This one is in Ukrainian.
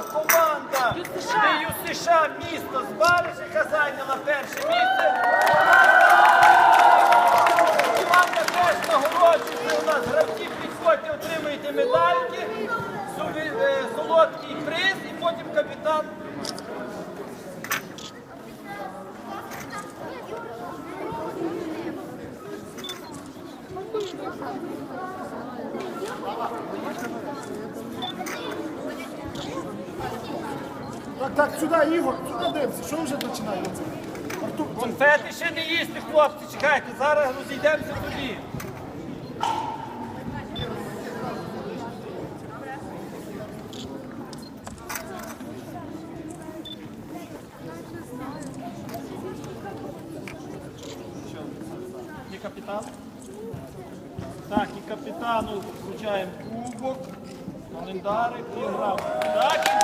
команда Дію США місто Збариша, яка зайняла перше місце. І Команда теж нагороджується у нас гравці, в підході отримуєте медальки, солодкий е, приз і потім капітан. Так, так, сюди, Ігор, сюди дивимося, що вже починається? Артур, Конфети ще не їсти, хлопці, чекайте, зараз розійдемося тоді. І капітан? Так, і капітану включаємо кубок, календарик і грав. Так,